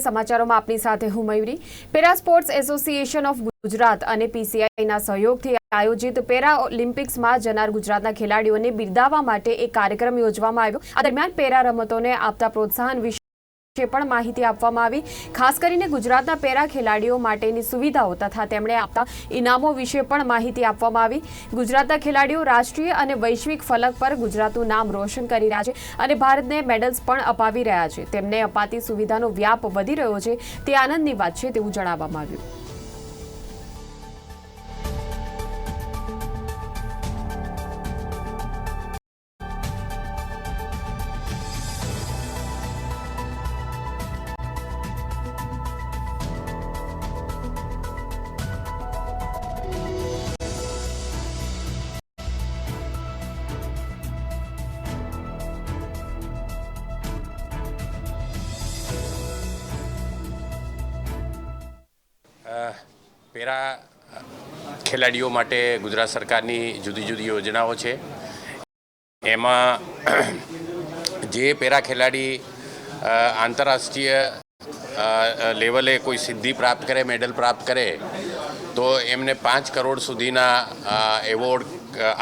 સમાચારોમાં આપની સાથે હું Mayuri. Para sports association of Gujarat અને પીસીઆઈના સહયોગથી આયોજિત પેરા ઓલિમ્પિક્સમાં જનાર ગુજરાતના ખેલાડીઓને બિરદાવવા માટે એક કાર્યક્રમ યોજવામાં આવ્યો. આ દરમિયાન પેરા રમતોને આપતા પ્રોત્સાહન વિશે પણ માહિતી આપવામાં આવી. ખાસ કરીને ગુજરાતના પેરા ખેલાડીઓ માટેની સુવિધાઓ તથા તેમણે આપતા ઇનામો વિશે પણ માહિતી આપવામાં આવી. ગુજરાતના ખેલાડીઓ રાષ્ટ્રીય અને વૈશ્વિક ફલક પર ગુજરાતનું નામ રોશન કરી રહ્યા છે અને ભારતને મેડલ્સ પણ અપાવી રહ્યા છે. તેમને અપાતી સુવિધાનો વ્યાપ વધી રહ્યો છે. તે આનંદની વાત છે તેવું જણાવવામાં આવ્યું. પેરા ખેલાડીઓ માટે ગુજરાત સરકારની જુદી જુદી યોજનાઓ છે. એમાં જે પેરા ખેલાડી આંતરરાષ્ટ્રીય લેવલે કોઈ સિદ્ધિ પ્રાપ્ત કરે, મેડલ પ્રાપ્ત કરે, તો એમને પાંચ કરોડ સુધીના એવોર્ડ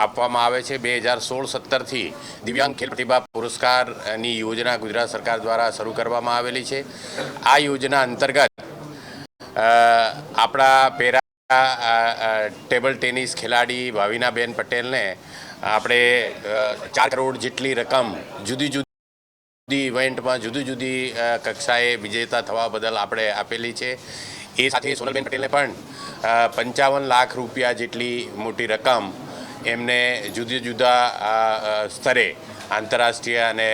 આપવામાં આવે છે. બે હજાર સોળ સત્તરથી દિવ્યાંગ ખેલ પ્રતિભા પુરસ્કારની યોજના ગુજરાત સરકાર દ્વારા શરૂ કરવામાં આવેલી છે. આ યોજના અંતર્ગત આપણા પેરા ટેબલ ટેનિસ ખેલાડી ભાવિનાબેન પટેલને આપણે ચાર કરોડ જેટલી રકમ જુદી જુદી ઇવેન્ટમાં, જુદી જુદી કક્ષાએ વિજેતા થવા બદલ આપણે આપેલી છે. એ સાથે સોનલબેન પટેલને પણ પંચાવન લાખ રૂપિયા જેટલી મોટી રકમ એમને જુદા જુદા સ્તરે આંતરરાષ્ટ્રીય અને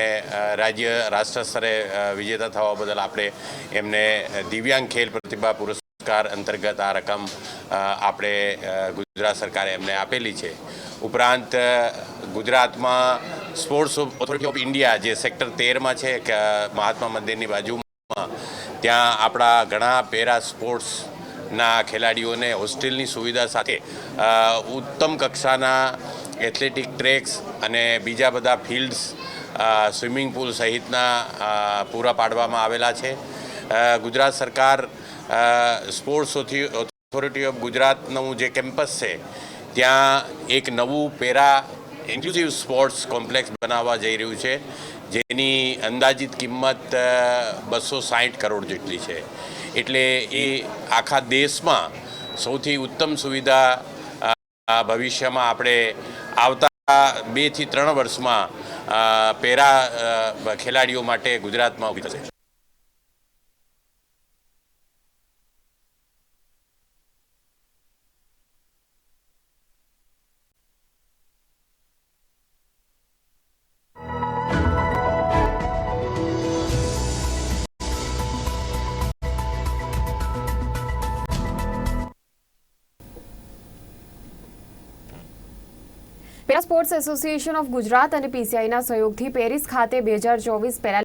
રાજ્ય રાષ્ટ્ર સ્તરે વિજેતા થવા બદલ આપણે એમને દિવ્યાંગ ખેલ પ્રતિભા પુરસ્કાર અંતર્ગત આ રકમ આપણે ગુજરાત સરકારે એમને આપેલી છે. ઉપરાંત ગુજરાતમાં સ્પોર્ટ્સ ઓથોરિટી ઓફ ઇન્ડિયા જે સેક્ટર તેરમાં છે, કે મહાત્મા મંદિરની બાજુમાં, ત્યાં આપણા ઘણા પેરા સ્પોર્ટ્સના ખેલાડીઓને હોસ્ટેલની સુવિધા સાથે ઉત્તમ કક્ષાના એથ્લેટિક ટ્રેક્સ અને બીજા બધા ફિલ્ડ્સ સ્વિમિંગ પુલ સહિતના પૂરા પાડવામાં આવેલા છે. ગુજરાત સરકાર સ્પોર્ટ્સ ઓથી- ઓથોરિટી ઓફ ગુજરાતનું જે કેમ્પસ છે, ત્યાં એક નવું પેરા ઇન્ક્લુઝિવ સ્પોર્ટ્સ કોમ્પ્લેક્સ બનાવવા જઈ રહ્યું છે, જેની અંદાજિત કિંમત બસો સાઠ કરોડ જેટલી છે. એટલે એ આખા દેશમાં સૌથી ઉત્તમ સુવિધા ભવિષ્યમાં આપણે આવતા બેથી ત્રણ વર્ષમાં પેરા ખેલાડીઓ માટે ગુજરાતમાં ઊભી થશે. Para sports association of Gujarat અને પીસીઆઈના સહયોગથી પેરિસ ખાતે બે હજાર ચોવીસ પેરા